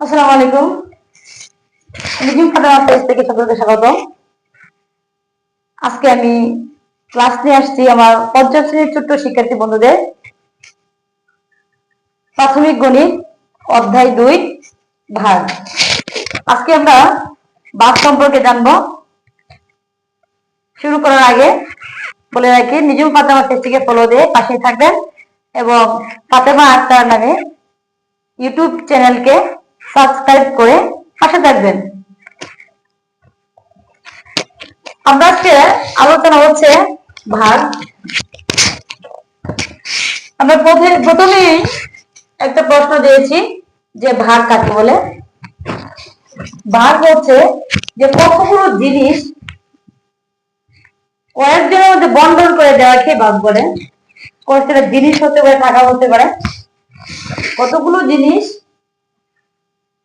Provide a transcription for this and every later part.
আসসালামু আলাইকুম। Living father page থেকে সকলকে স্বাগত। আজকে আমি ক্লাস নিয়ে আসছি আমার পঞ্চম শ্রেণির ছোট্ট শিক্ষার্থী বন্ধুদের। প্রাথমিক গণিত, অধ্যায় দুই, ভাগ। আজকে আমরা ভাগ সম্পর্কে জানব। শুরু করার আগে বলে রাখি নিজেও ফাতেমা পেজটিকে ফলো দিয়ে পাশে থাকবেন এবং ফাতেমা আক্তার নামে ইউটিউব চ্যানেলকে সাবস্ক্রাইব করে পাশে থাকবেন। আমরা আজকে আলোচনা হচ্ছে ভাগ আমরা প্রথমে- প্রথমেই একটা প্রশ্ন দিয়েছি যে ভাগ কাকে বলে? ভাগ হচ্ছে যে কতগুলো জিনিস কয়েকজনের মধ্যে বন্টন করে দেওয়াকে ভাগ বলে কয়েকটা জিনিস হতে পারে, টাকা হতে পারে। কতগুলো জিনিস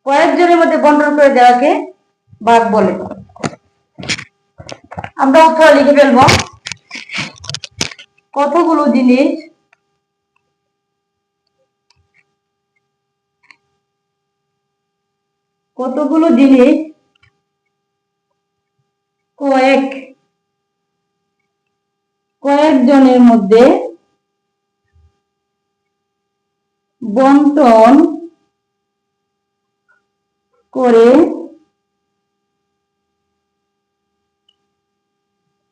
কয়েকজনের মধ্যে বন্টন করে দেওয়াকে ভাগ বলে। আমরা উত্তর লিখে ফেলব। কতগুলো জিনিস কতগুলো জিনিস কয়েক কয়েকজনের মধ্যে বন্টন করে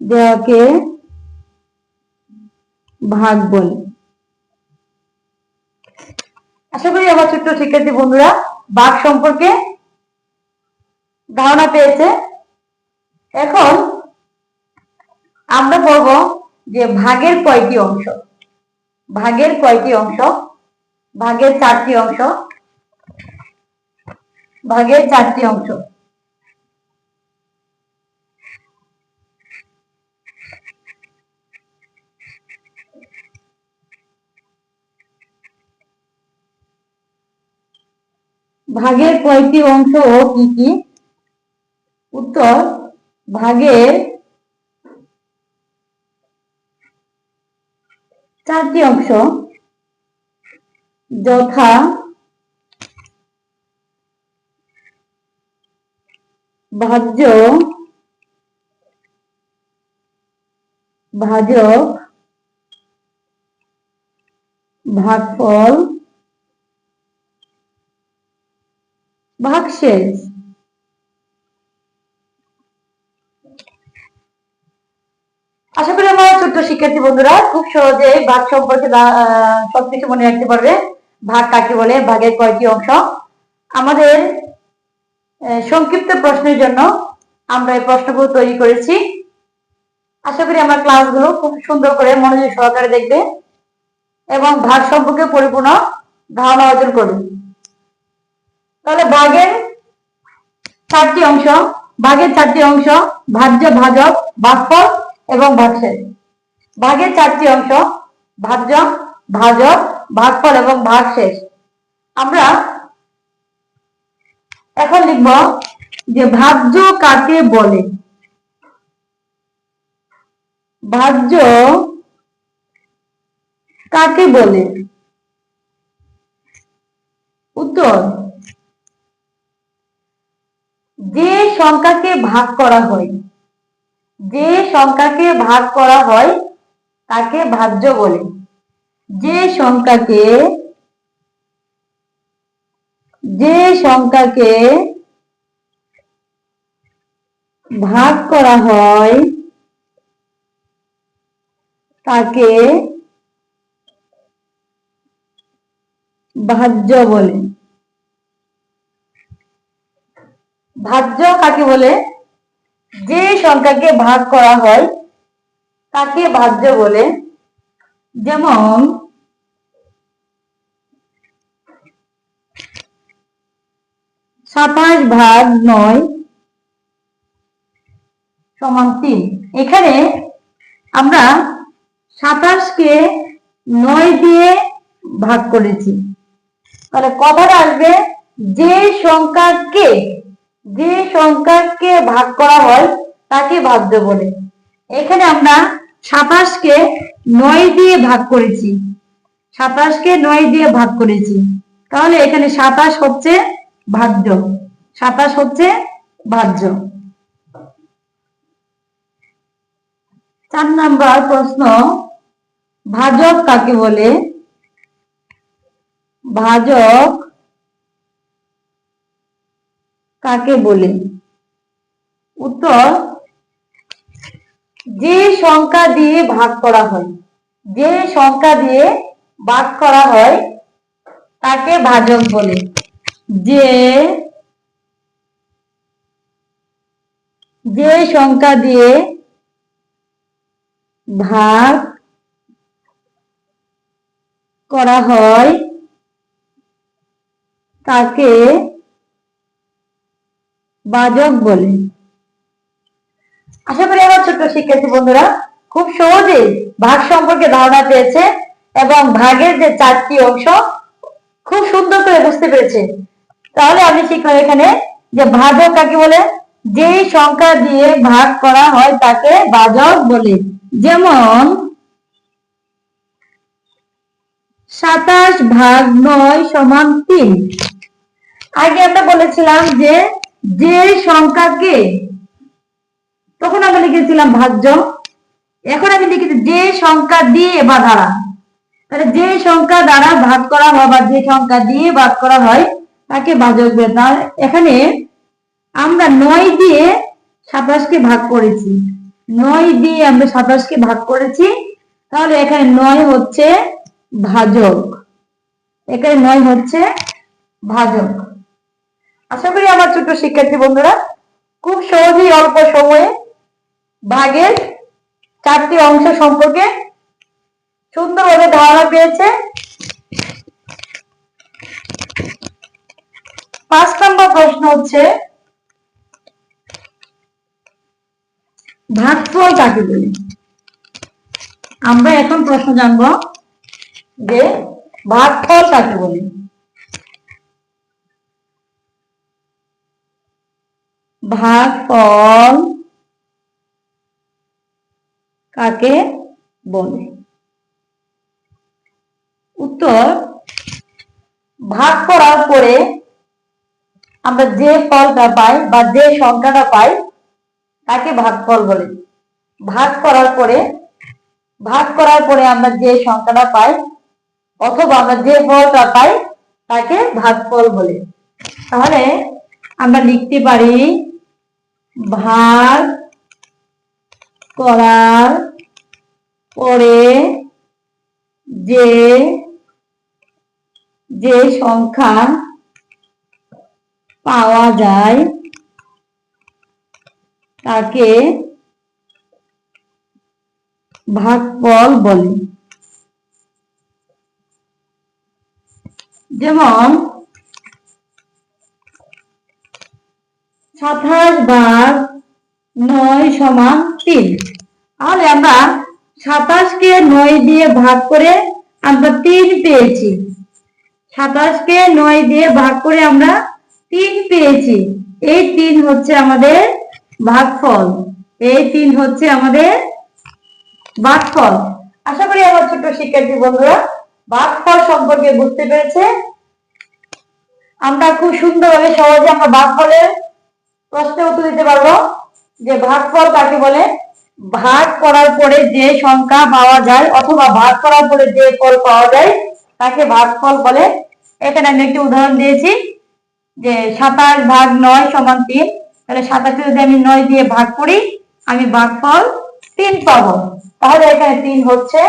দেওয়াকে ভাগ বলে। আশা করি আমার ছোট্ট শিক্ষার্থী বন্ধুরা ভাগ সম্পর্কে ধারণা পেয়েছে। এখন আমরা বলব যে ভাগের কয়টি অংশ? ভাগের কয়টি অংশ? ভাগের চারটি অংশ? ভাগের চারটি অংশ। ভাগের কয়টি অংশ ও কি কি? উত্তর ভাগের চারটি অংশ যথা ভাজ্য ভাজক ভাগফল ভাগশেষ আশা করি আমার ছোট্ট শিক্ষার্থী বন্ধুরা খুব সহজে ভাগ সম্পর্কে সবকিছু মনে রাখতে পারবে। ভাগ কাকে বলে? ভাগের কয়টি অংশ? আমাদের সংক্ষিপ্ত প্রশ্নের জন্য আমরা এই প্রশ্নগুলো তৈরি করেছি। আশা করি আমার ক্লাসগুলো খুব সুন্দর করে মনোযোগ সহকারে দেখবে এবং ভাগ সম্পর্কে পরিপূর্ণ ধারণা অর্জন করবে। তাহলে ভাগের চারটি অংশ, ভাগের চারটি অংশ ভাজ্য, ভাজক ভাগফল এবং ভাগশেষ। ভাগের চারটি অংশ ভাজ্য, ভাজক ভাগফল এবং ভাগশেষ। আমরা এখন লিখব যে ভাজ্য কাকে বলে? ভাজ্য কাকে বলে? উত্তর, যে সংখ্যাকে ভাগ করা হয়, যে সংখ্যাকে ভাগ করা হয় তাকে ভাজ্য বলে। যে সংখ্যাকে যে সংখ্যাকে ভাগ করা হয়, তাকে ভাজ্য বলে। ভাজ্য কাকে বলে? যে সংখ্যাকে ভাগ করা হয়, তাকে ভাজ্য বলে। যেমন সাতাশ ভাগ নয় সমান তিন। এখানে আমরা সাতাশকে নয় দিয়ে ভাগ করেছি। তাহলে কথাটা আসবে? যে সংখ্যাকে যে সংখ্যাকে ভাগ করা হয়, তাকে ভাজ্য বলে। এখানে আমরা সাতাশকে নয় দিয়ে ভাগ করেছি। সাতাশকে নয় দিয়ে ভাগ করেছি। তাহলে এখানে সাতাশ হচ্ছে ভাজ্য সাতাশ হচ্ছে ভাজ্য চার নাম্বার প্রশ্ন, ভাজক কাকে বলে? ভাজক কাকে বলে? উত্তর, যে সংখ্যা দিয়ে ভাগ করা হয়, যে সংখ্যা দিয়ে ভাগ করা হয়, তাকে ভাজক বলে। যে যে সংখ্যা দিয়ে ভাগ করা হয়, তাকে বাজক বলে। আশা করি আমার ছোট্ট শিক্ষার্থী বন্ধুরা খুব সহজেই ভাগ সম্পর্কে ধারণা পেয়েছে এবং ভাগের যে চারটি অংশ খুব সুন্দর করে বুঝতে পেরেছে। তাহলে আমি শিখলাম এখানে যে ভাজক কাকে বলে? যে সংখ্যা দিয়ে ভাগ করা হয় তাকে ভাজক বলে। যেমন সাতাশ ভাগ নয় সমান তিন। আগে আমরা বলেছিলাম যে যে সংখ্যাকে তখন আমরা লিখেছিলাম ভাজ্য। এখন আমি লিখেছি যে সংখ্যা দিয়ে বা দ্বারা। তাহলে যে সংখ্যা দ্বারা ভাগ করা হয় বা যে সংখ্যা দিয়ে ভাগ করা হয় তাকে ভাজক বলে এখানে আমরা নয় দিয়ে সাতাশকে ভাগ করেছি। নয় দিয়ে আমরা সাতাশকে ভাগ করেছি, তাহলে এখানে নয় হচ্ছে ভাজক। এখানে নয় হচ্ছে ভাজক। আশা করি আমার ছোট শিক্ষার্থী বন্ধুরা, খুব সহজেই অল্প সময়ে ভাগের চারটি অংশ সম্পর্কে সুন্দরভাবে ধারণা পেয়েছে। পাঁচ নম্বর প্রশ্ন হচ্ছে ভাগফল কাকে বলে? আমরা এখন প্রশ্ন জানব যে ভাগফল কাকে বলে? ভাগফল কাকে বলে? উত্তর ভাগ করার পরে আমরা যে ফলটা পাই বা যে সংখ্যাটা পাই, তাকে ভাগফল বলে। ভাগ করার পরে, ভাগ করার পরে আমরা যে সংখ্যাটা পাই, অথবা আমরা যে ফলটা পাই, তাকে ভাগফল বলে। তাহলে আমরা লিখতে পারি, ভাগ করার পরে যে যে সংখ্যা পাওয়া যায়। তাকে ভাগফল বলে। যেমন, সাতাশ ভাগ নয় সমান তিন। তাহলে আমরা সাতাশকে নয় দিয়ে ভাগ করে আমরা তিন পেয়েছি। সাতাশকে নয় দিয়ে ভাগ করে আমরা তিন পেয়েছি। এই তিন হচ্ছে আমাদের ভাগফল। এই তিন হচ্ছে আমাদের ভাগফল আশা করি আমার ছোট শিক্ষার্থী বন্ধুরা ভাগফল সম্পর্কে বুঝতে পেরেছে। আমরা খুব সুন্দরভাবে সহজে আমরা ভাগফলের প্রশ্নের উত্তর দিতে পারব। যে ভাগফল কাকে বলে? ভাগ করার পরে যে সংখ্যা পাওয়া যায় অথবা ভাগ করার পরে যে ফল পাওয়া যায়, তাকে ভাগফল বলে। এখানে আমি একটি উদাহরণ দিয়েছি। যে সাতাশ ভাগ নয় সমান তিন, তাহলে সাতাশে যদি আমি নয় দিয়ে ভাগ করি, আমি ভাগফল তিন পাবো। তাহলে এখানে তিন হচ্ছে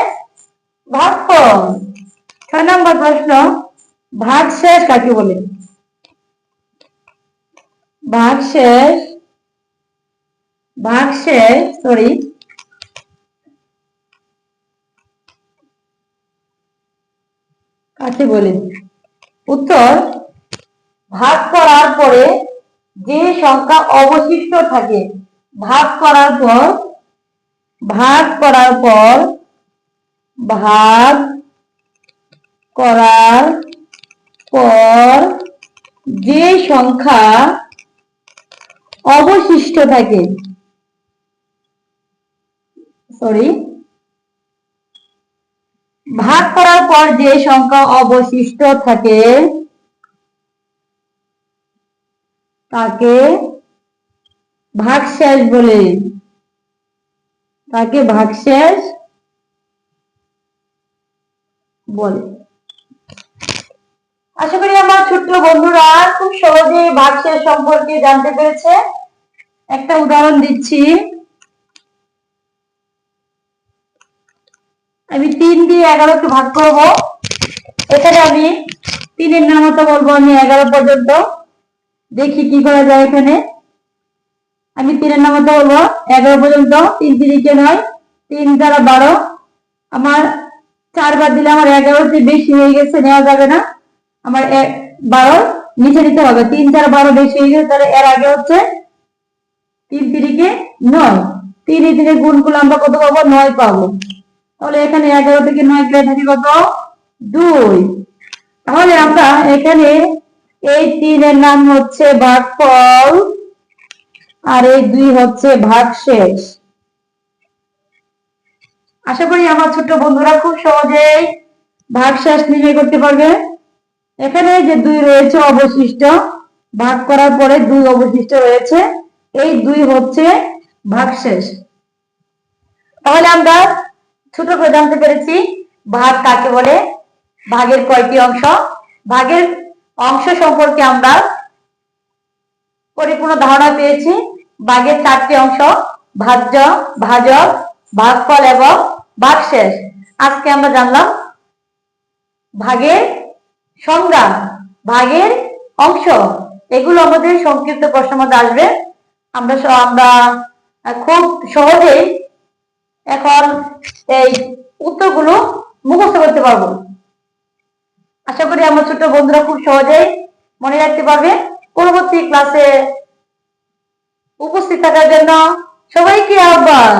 ভাগফল। ছয় নম্বর প্রশ্ন, ভাগ শেষ কাকে বলে? ভাগ শেষ ভাগ শেষ সরি কাকে বলে? উত্তর ভাগ করার পরে যে সংখ্যা অবশিষ্ট থাকে, ভাগ করার পর, ভাগ করার পর, ভাগ করার পর যে সংখ্যা অবশিষ্ট থাকে সরি ভাগ করার পর যে সংখ্যা অবশিষ্ট থাকে তাকে ভাগশেষ বলে তাকে ভাগশেষ বলে। আশা করি আমার ছোট্ট বন্ধুরা খুব সহজে ভাগশেষ সম্পর্কে জানতে পেরেছে। একটা উদাহরণ দিচ্ছি। আমি তিন দিয়ে এগারোকে ভাগ করব। এখানে আমি তিনের নামতা বলব আমি এগারো পর্যন্ত। দেখি কি করা যায় এখানে। আমি তিনের নামতা বলব, এগারো পর্যন্ত, তিন তিরিকে নয়, তিন দ্বারা বারো। আমার চারবার দিলে আমার এগারোতে বেশি হয়ে গেছে, নেওয়া যাবে না। আমার বারো নিচে নিতে হবে। তিন চার বারো বেশি হয়ে গেছে তাহলে এর আগে হচ্ছে তিন তিরিকে নয়। তিন তিনে গুণ করলে আমরা কত পাবো? নয় পাবো। তাহলে এখানে এগারো থেকে নয় কেটে থাকি কত? দুই। তাহলে আমরা এখানে এই তিনের নাম হচ্ছে ভাগফল আর এই দুই হচ্ছে ভাগশেষ। আশা করি আমার ছোট্ট বন্ধুরা খুব সহজেই ভাগশেষ নির্ণয় করতে পারবে। এখানে যে দুই রয়েছে অবশিষ্ট, ভাগ করার পরে দুই অবশিষ্ট রয়েছে, এই দুই হচ্ছে ভাগশেষ। তাহলে আমরা ছোট করে জানতে পেরেছি, ভাগ কাকে বলে? ভাগের কয়টি অংশ? ভাগের অংশ সম্পর্কে আমরা পরিপূর্ণ ধারণা পেয়েছি। ভাগের চারটি অংশ, ভাজ্য, ভাজক, ভাগফল এবং ভাগশেষ। আজকে আমরা জানলাম ভাগের সংজ্ঞা, ভাগের অংশ। এগুলো আমাদের সংক্ষিপ্ত প্রশ্নের মধ্যে আসবে। আমরা আমরা খুব সহজেই এখন এই উত্তরগুলো মুখস্থ করতে পারব। আশা করি আমার ছোট বন্ধুরা খুব সহজেই মনে রাখতে পারবে। পরবর্তী ক্লাসে উপস্থিত থাকার জন্য সবাইকে আহ্বান।